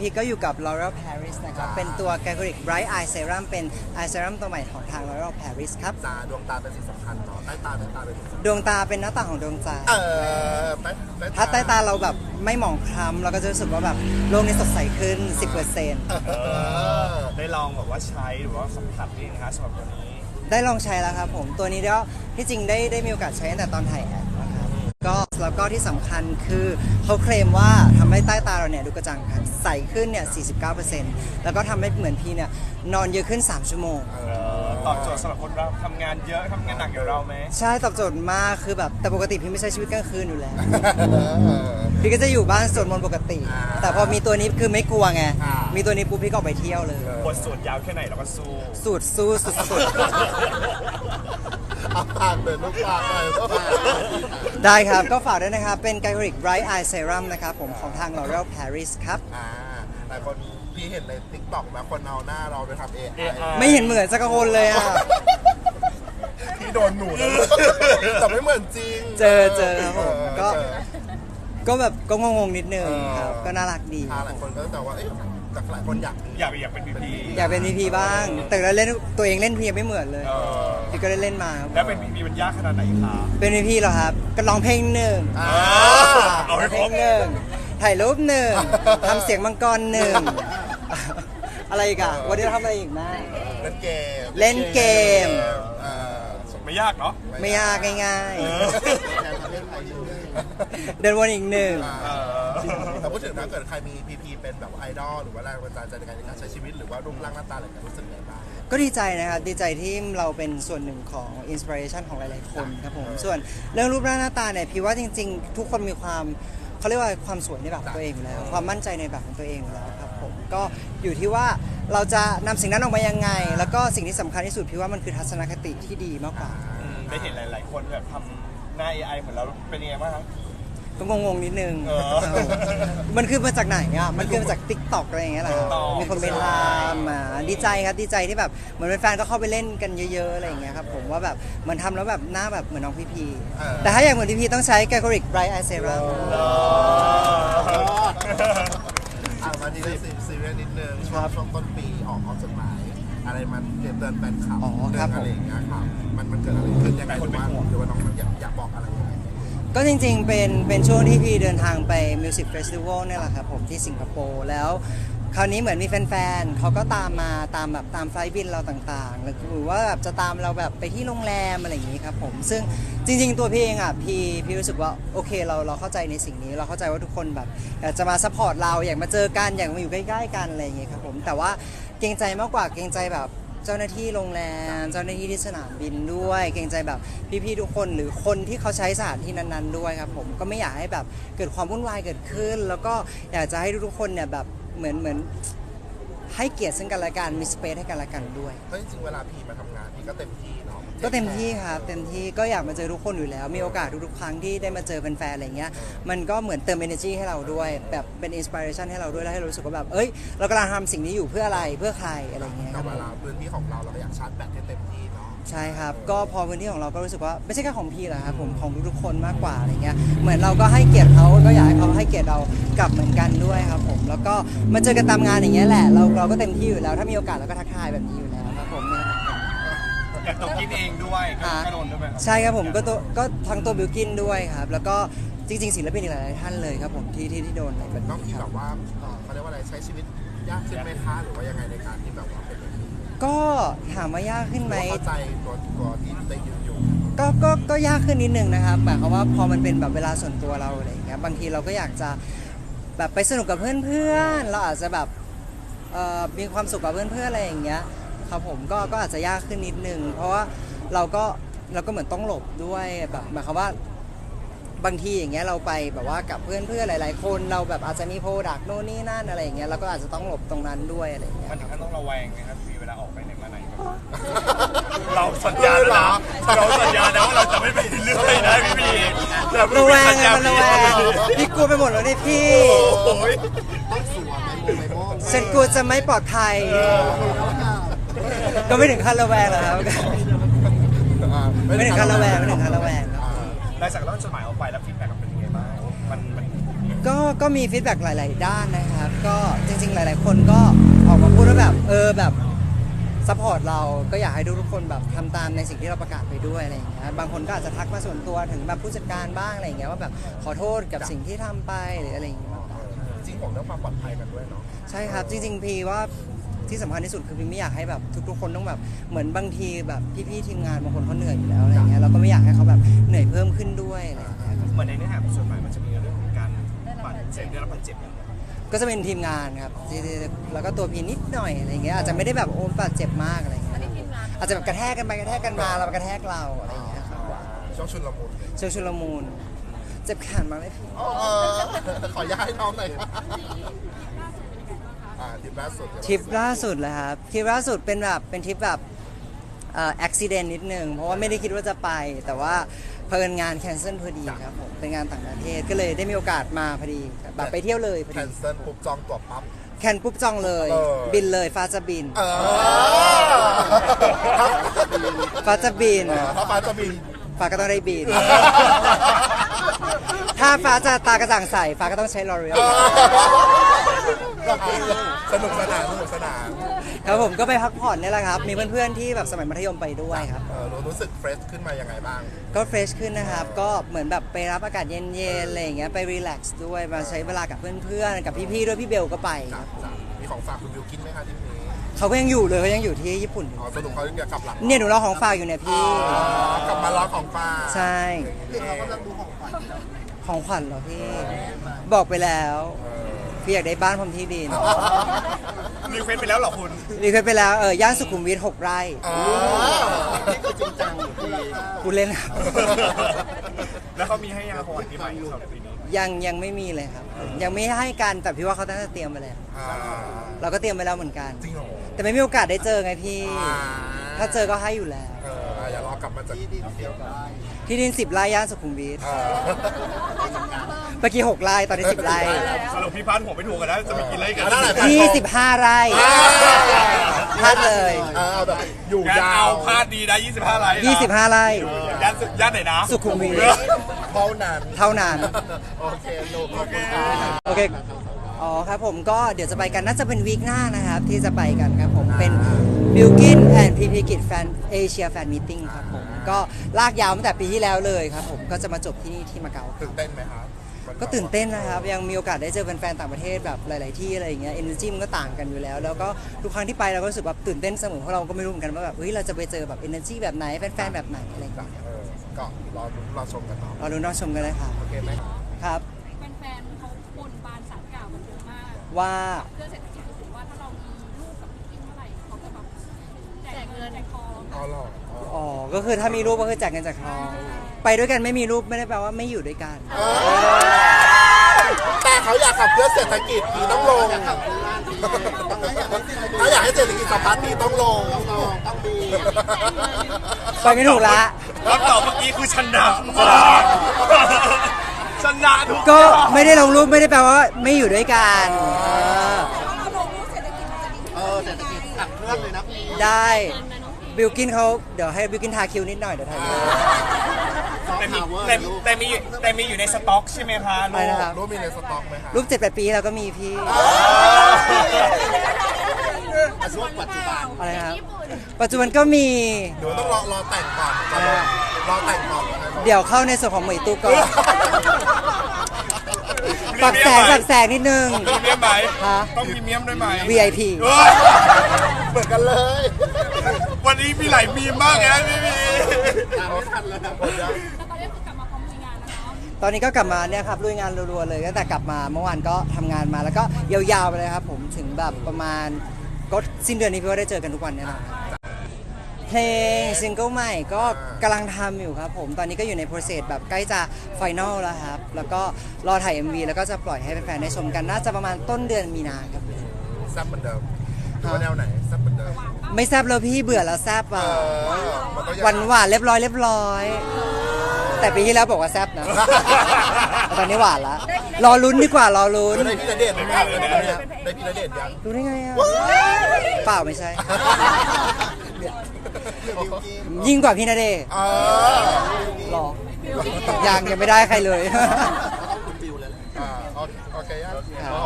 พีก็อยู่กับ L'Oreal Paris นะครับ เป็นตัว g a g o r i c Bright Eye Serum เป็น Eye Serum ตัวใหม่ของทาง L'Oreal Paris ครับ ตาดวงตาเป็นสิ่งสำคัญเนาะใต้ตาใต้ตาเป็นสิ่งสำคัญดวงตาเป็นหน้าต่างของดวงใจ เออใต้ใต้ถ้าใต้ตาเราแบบไม่หมองคล้ำเราก็จะรู้สึกว่าแบบโลกนี้สดใสขึ้น 10%เออได้ลองแบบว่าใช้หรือว่าสัมผัสเองนะฮะสำหรับตัวนี้ ได้ลองใช้แล้วครับผม ตัวนี้ก็ที่จริงได้ได้มีโอกาสใช้ตั้งแต่ตอนถ่ายแอดนะครับ ก็แล้วก็ที่สำคัญคือเขาเคลมว่าทำให้ใต้ตาเราเนี่ยดูกระจ่างใสขึ้นเนี่ย 49%แล้วก็ทำให้เหมือนพี่เนี่ยนอนเยอะขึ้น 3 ชั่วโมงเออตอบโจทย์สำหรับคนเราทำงานเยอะทำงานหนักอย่างเราไหมใช่ตอบโจทย์มากคือแบบแต่ปกติพี่ไม่ใช้ชีวิตกลางคืนอยู่แล้วเออพี่ก็จะอยู่บ้านสวดมนต์ปกติอ่าแต่พอมีตัวนี้คือไม่กลัวไงอ่ามีมีตัวนี้ปุ๊บพี่ก็ออกไปเที่ยวเลยบทสวดยาวแค่ไหนเราก็สู้สูตรสู้สุดเอา ปากเลยลูกปากเลยลูกปากๆได้ครับก็ฝากด้วยนะครับ เป็น g y c o r i c Bright Eye Serum นะครับผมของทาง L'Oreal Paris ครับ อ่าหลายคนพี่เห็นในติ๊กต็อกนะคนเอาหน้าเราไปทำ AI ไม่เห็นเหมือนสักคนเลยอะพี่โดนหนูนะแต่ไม่เหมือนจริงเจอเจอครับผมก็ เจอ ก็แบบก็งงๆนิดนึงเออครับ ก็น่ารักดี อ่าหลายคนก็แต่ว่าเอ๊ะ แต่หลายคนอยากอยากอยากเป็นพีพีอยากเป็นพีพีบ้าง แต่เราเล่นตัวเองเล่นพีไม่เหมือนเลยเออพี่ก็ได้เล่นมาครับแล้วเป็นพีพีมันยากขนาดไหนคะเป็นพีพีเหรอครับ ก็ร้องเพลงหนึ่งอ่าเอาให้เพคลรบงหนึ่งถ่ายรูปหนึ่งทำเสียงมังกรหนึ่งอะไรอีกอะวันนี้เราทำอะไรอีกนะเล่นเกมเล่นเกมเออไม่ยากเนาะไม่ยากง่ายเออๆเดินวนอีกหนึ่งเออ แต่พูดถึงถ้าเกิดใครมีพีพีเป็นแบบไอดอลหรือว่าแรงบันดาลใจในการใช้ชีวิตหรือว่ารูปร่างหน้าตาอะไรกันรู้สึกยังไงบ้าง ก็ดีใจนะครับ ดีใจที่เราเป็นส่วนหนึ่งของอินสปิเรชันของหลายๆคนครับผม ส่วนเรื่องรูปร่างหน้าตาเนี่ยพี่ว่าจริง ๆ ทุกคนมีความเขาเรียกว่าความสวยในแบบของตัวเองอยู่แล้ว ความมั่นใจในแบบของตัวเองอยู่แล้วครับผม ก็อยู่ที่ว่าเราจะนำสิ่งนั้นออกมายังไง แล้วก็สิ่งที่สำคัญที่สุดพี่ว่ามันคือทัศนคติที่ดีมากกว่าได้เห็นหลาย ๆ คนแบบทำหน้า AI เหมือนเราเป็นยังไงบ้างครับ ก็งงๆนิดนึงเออเออมันคือมาจากไหนอะมันคือมาจาก t ิ k t o k อะไรอย่างเงี้ยแหละครับ TikTok มีคนไปทำอะดีใจครับดีใจที่แบบเหมือนแฟนๆก็เข้าไปเล่นกันเยอะๆอะไรอย่างเงี้ยครับผมว่าแบบเหมือนทำแล้วแบบหน้าแบบเหมือนน้องพีพีเออ แต่ถ้าอยากเหมือนพีพีต้องใช้ g a g o r i c Bright Eye Serum อะมาที่เรื่องซีเรียสนิดนึงช่วคงรับช่วงต้นปีออกออกจดหมาย อะไรมันเตือนเตือนแฟนคลับอ๋อเตืครัอบนอะไรอย่างเงี้ยครับมันมันเกิดอะไรขึ้นยังไงหรือว่าหรือว่าน้องอยากอยากบอกอะไรยังไง ก็จริงๆ เป็นเป็นช่วงที่พี่เดินทางไป Music Festival เนี่แหละครับผมที่สิงคโปร์แล้ว คราวนี้เหมือนมีแฟนๆเขาก็ตามมาตามแบบตามไฟล์บินเราต่างๆ หรือว่าแบบจะตามเราแบบไปที่โรงแรมอะไรอย่างนี้ครับผมซึ่งจริง ๆ ตัวพี่เองอะพี่พี่รู้สึกว่าโอเคเราเราเข้าใจในสิ่งนี้ เราเข้าใจว่าทุกคนแบบอยากจะมาซัพพอร์ตเราอยากมาเจอกันอยากมาอยู่ใกล้ๆกันอะไรอย่างเงี้ยครับผมแต่ว่าเกรงใจมากกว่าเกรงใจแบบ เจ้าหน้าที่โรงแรม เจ้าหน้าที่ที่สนามบินด้วย เกรงใจแบบพี่ๆทุกคนหรือคนที่เขาใช้สถานที่นั้นๆด้วยครับผมก็ไม่อยากให้แบบเกิดความวุ่นวายเกิดขึ้น แล้วก็อยากจะให้ทุกๆคนเนี่ยแบบเหมือนเหมือน ให้เกียรติซึ่งกันและกันมีสเปซให้กันและกันด้วยเพราะจริงๆเวลาพี่มาทำงานพี่ก็เต็มที่เนาะก็เต็มที่ครับเต็มที่ก็อยากมาเจอทุกคนอยู่แล้ว มีโอกาสทุกๆครั้งที่ได้มาเจอแฟนๆอะไรเงี้ยมันก็เหมือนเติม energy ให้เราด้วย แบบเป็นอินสปิเรชันให้เราด้วยแล้วให้เรารู้สึกว่าแบบเอ้ยเรากำลังทำสิ่งนี้อยู่เพื่ออะไรเพื่อใครอะไรเงี้ยคแต่รับเวลาพื้นที่ของเราเราก็อยากชาร์จแบตให้เต็มที่เนาะ ใช่ครับ ก็พอพื้นที่ของเราก็รู้สึกว่าไม่ใช่แค่ของพี่แหละครับผมของทุกๆคนมากกว่าอะไรเงี้ยเหมือนเราก็ให้เกียรติเขาก็อยากให้เขาให้เกียรติเรากลับเหมือนกันด้วยครับผมแล้วก็มาเจอกันตามงานอย่างเงี้ยแหละเราเราก็เต็มที่อยู่แล้ว ถ้ามีโอกาสเราก็ทักทายแบบนี้อยู่แล้วครับผมเนี่ยกับตัวกินเองด้วยก็อ่าก็โดนด้วยไหมครับใช่ครับผมก็ตัวก็ทั้งตัวบิวกินด้วยครับ แล้วก็จริงๆศิลปินอีกหลายๆท่านเลยครับผมที่ที่ที่โดนอะไรแบบน้องนี้พี่คแบรับบว่าเอ่อเขาเรียกว่าอะไรใช้ชีวิตยากขึ้นไหมคะหรือว่ายังไงในการที่แบบว่าเป็นแบบนี้ ก็ถามว่ายากขึ้นไหม เข้าใจตัวตัวที่ได้ยืนอยู่ก็ก็ก็ยากขึ้นนิดนึงนะครับหมายความว่าพอมันเป็นแบบเวลาส่วนตัวเราอะไรอย่างเงี้ยบางทีเราก็อยากจะแบบไปสนุกกับเพื่อนๆ เราอาจจะแบบเอ่อมีความสุขกับเพื่อนๆอะไรอย่างเงี้ยครับผมก็ก็อาจจะยากขึ้นนิดนึง เพราะว่าเราก็เราก็เหมือนต้องหลบด้วยแบบหมายความว่าบางทีอย่างเงี้ยเราไปแบบว่ากับเพื่อนๆหลาย ๆ คนเราแบบอาจจะมีโปรดักโน่นนี่นั่นอะไรอย่างเงี้ยเราก็อาจจะต้องหลบตรงนั้นด้วยอะไรอย่างเงี้ยมันถึงขั้นต้องระแวงไหมครับ เราสัญญาแล้วนะเราสัญญาแล้วว่าเราจะไม่ไปเรื่อยนะพี่พีแต่ระแวงสัญไงญามันระแวงพี่กลัวไปหมดแล้วเนี่ยพี่ โอ้ยฉันกลัวจะไม่ปลอดภัย ก็ไม่ถึงขั้นระแวงหรอกครับ ไม่ถึงขั้นระแวงไม่ถึงขั้นระแวงครับหลังจากเราจดหมายออกไปแล้วฟีดแบ็กมันเป็นยังไงบ้างมันมันก็ก็มีฟีดแบ็กหลาย ๆ ด้านนะครับ ก็จริง ๆหคนก็ออกมาพูดว่าแบบเออแบบ ซัพพอร์ตเราก็อยากให้ทุกๆคนแบบทำตามในสิ่งที่เราประกาศไปด้วยอะไรอย่างเงี้ยบางคนก็อาจจะทักมาส่วนตัวถึงแบบผู้จัดการบ้างอะไรอย่างเงี้ยว่าแบบขอโทษกับสิ่งที่ทำไปหรืออะไรอย่างเงี้ยมากกว่าจริงของเรื่องความปลอดภัยกันด้วยเนาะ ใช่ครับ จริงๆ พีว่าที่สำคัญที่สุดคือพีไม่อยากให้แบบทุกๆคนต้องแบบเหมือนบางทีแบบพี่ๆทีมงานบางคนเขาเหนื่อยอยู่แล้วอะไรอย่างเงี้ยเราก็ไม่อยากให้เขาแบบเหนื่อยเพิ่มขึ้นด้วยอะไรอย่างเงี้ยครับเหมือนในเนื้อหาของส่วนใหม่มันจะมีเรื่องของการบาดเจ็บได้รับบาดเจ็บเนี่ย ก็จะเป็นทีมงานครับที่ที่แล้วก็ตัวพีนิดหน่อยอะไรอย่างเงี้ยอาจจะไม่ได้แบบโอ้บาดเจ็บมากอะไรอย่างเงี้ยอาจจะแบบกระแทกกันไปกระแทกกันมาเรากระแทกเราอะไรอย่างเงี้ยครับช่วงชุนละมุนเชลชุลมูลเจ็บแขนมากเลยพี่เออขอย้ายน้องหน่อยครับอ่าทริปล่าสุดทริปล่าสุดเลยครับทริปล่าสุดเป็นแบบเป็นทริปแบบเอ่ออุบิเหตุนิดนึงเพราะว่าไม่ได้คิดว่าจะไป แต่ว่า เพลินงานแคนเซิลพอดีครับผมเป็นงานต่างประเทศก็เลยได้มีโอกาสมาพอดีครับแบบไปเที่ยวเลยพอแคดีนเซิลปุ๊บจองตั๋วปั๊บ แคนปุ๊บจองเลย เออ บินเลยฟ้าจะบินเออฟ้าจะบิน ถ้าฟ้าจะบิน ฟ้าก็ต้องได้บิน ถ้าฟ้าจะตากระจ่างใสฟ้าก็ต้องใช้ลอเรียล สนุกสนานสนุกสนาน ครับผมก็ไปพักผ่อนเนี่ยแหละครับ มีเพื่อนๆที่แบบสมัยมัธยมไปด้วยครับ เออรู้รู้สึกเฟรชขึ้นมายังไงบ้าง ก็เฟรชขึ้นนะครับ ก็เหมือนแบบไปรับอากาศเย็นๆอะไรอย่างเงี้ยไปรีแลกซ์ด้วยมาใช้เวลากับเพื่อนๆ กับพี่ๆด้วยพี่เบลก็ไปจ้ะจ้ะมีของฝากคุณบิวกินไหมคะที่นี้เขาก็ยังอยู่เลยเขายังอยู่ที่ญี่ปุ่นอยู่อ๋อสรุปเขาจะกลับหลังเนี่ยหนูรอของฝากอยู่เนี่ยพี่ อ๋อกลับมาล้อของฝากใช่เรากำลังดูของฝากของขวัญเหรอพี่ บอกไปแล้วพี่อ ยากได้บ้านพร้อมที่ดินรีเควสไปแล้วเหรอคุณรีเควสไปแล้วเออย่านสุขุมวิทหกไร่อ๋อนี่คือจริงจังอยู่ที่กูเล่นครับแล้วเขามีให้ยาของขวัญปีใหม่สำหรับปีนี้ยังยังไม่มีเลยครับ ยังไม่ให้กันแต่พี่ว่าเขาน่าจะเตรียมไปแล้วอ่าเราก็เตรียมไปแล้วเหมือนกัน จริงเหรอแต่ไม่มีโอกาสได้เจอไงพี่อ่าถ้าเจอก็ให้อยู่แล้ว เอออย่ารอกลับมาจากที่ดินเดียวกันที่ดินสิบไร่ย่านสุขุมวิท เออ เมื่อกี้หกไร่ตอนนี้สิบไร่สรุปพี่พันหัวไม่ถูกกันแล้วจะไปกินอะไรกันนั่นแหละยี่สิบห้าไร่พลาดเลยเออเอาแบบอยู่งานยาเอาวพลาดดีนะ25ไลน์นะยี่สิบห้าไร่ ย่านสุย่านไหนนะสุขุมวิทเท่านั้นเท่านั้น โอเคลูกขอบคุณค่ะ โอเค อ๋อครับผมก็เดี๋ยวจะไปกันน่าจะเป็นวีคหน้านะครับ ที่จะไปกันครับผมเป็น b i l k i n and PP Kit Fan Asia Fan Meeting ครับผม ก็ลากยาวตั้งแต่ปีที่แล้วเลยครับผมก็จะมาจบที่นี่ที่มาเก๊าตื่นเต้นไหมครับ ก็ตื่นเต้นนะครับ ยังมีโอกาสได้เจอแฟนๆต่างประเทศแบบหลาย ๆ ที่อะไรอย่างเงี้ย energy มันก็ต่างกันอยู่แล้ว แล้วก็ทุกครั้งที่ไปเราก็รู้สึกแบบตื่นเต้นเสมอเพราะเราก็ไม่รู้เหมือนกันว่าแบบเฮ้ยเราจะไปเจอแบบ energy แบบไหนแฟนๆแบบไหนอะไรอย่างเงี้ยเออก็รอรอชมกันต่อเราดูน้องชมกันเลยค่ะโอเคไหมครับ แฟนๆเขาบนบานสารกล่าวกันเยอะมากว่าเพื่อเศรษฐกิจถือว่าถ้าเรามีลูกกับพี่กิ้งเมื่อไหร่เขาจะแบบแจกเงินแจกทอง อ๋อหรออ๋อ อ๋อก็คือถ้ามีรูปก็คือแจกเงินแจากทอง ไปด้วยกันไม่มีรูปไม่ได้แปลว่าไม่อยู่ด้วยกัน แต่เขาอยากขับเคลื่อนเศรษฐกิจทีต้องลงถ้าอยากให้เศรษฐกิจสะพัดทีต้องลงต้องลงต้องดีไปไม่ถูกละคำตอบเมื่อกี้คือชนะชนะทุกก็ไม่ได้ลงรูปไม่ได้แปลว่าไม่อยู่ด้วยกันเออถ้าเราลงรูปเศรษฐกิจมันจะดีเออเศรษฐกิจขับเคลื่อนเลยนะพี่ได้ บิลกินเขาเดี๋ยวให้บิลกินทาคิวนิดหน่อยเดี๋ยวทาคิวแต่มีแต่แต่มีแต่มีอยู่ในสต็อกใช่ไหมคะอะไรลูกนะครับ รู้มีในสต็อกไหมครับรูปเจ็ดแปดปีเราก็มีพี่ช่วงปัจจุบันอะไรนะครับ ปัจจุบันก็มี หนูต้องรอรอแต่งก่อนจะลงรอแต่งก่อนนะครับเดี๋ยวเข้าในส่วนของเหมยตู้ก่อนปรับแสงปรับแสงนิดนึงพรีเมียมไหมฮะ ต้องพรีเมียมด้วยไหม VIP เฮ้ย เหมือนกันเลย วันนี้ มีมากเลยนะพี่มีเอาทันแล้วนะคนเดียวแล้วตอนนี้คือกลับมาพร้อมลุยงานแล้วเนาะตอนนี้ก็กลับมาเนี่ยครับลุยงานรัวๆเลยตั้งแต่กลับมาเมื่อวานก็ทำงานมาแล้วก็ยาวๆไปเลยครับ ผมถึงแบบประมาณก็สิ้นเดือนนี้พี่ว่าได้เจอกันทุกวันแน่นอนครับเพลงซิงเกิลใหม่ก็กำลังทำอยู่ครับผมตอนนี้ก็อยู่ในโปรเซสแบบใกล้จะไฟนอลแล้วครับ แล้วก็รอถ่าย MV แล้วก็จะปล่อยให้แฟนๆได้ชมกันน่าจะประมาณต้นเดือนมีนาครับซ่บเหมือนเดิม หรือว่าแนวไหนแซ่บเหมือนเดิมไม่แซบแล้วพี่เบื่อแล้วแซบเออะอมันก็ยังหวานหวานๆเรียบร้อยเรียบร้อย แต่ปีที่แล้วบอกว่าแซบนะ แต่ตอนนี้หวานละรอลุ้นดีกว่ารอลุ้นได้พี่ณเดชน์ไหมได้พี่ณเดชน์ยังรู้ได้ไงอะเปล่าไม่ใช่ ยิ่งกว่าพี่นาเดชน์เออหรอยังยังไม่ได้ใครเลย อ่าโอเคโอเคยัง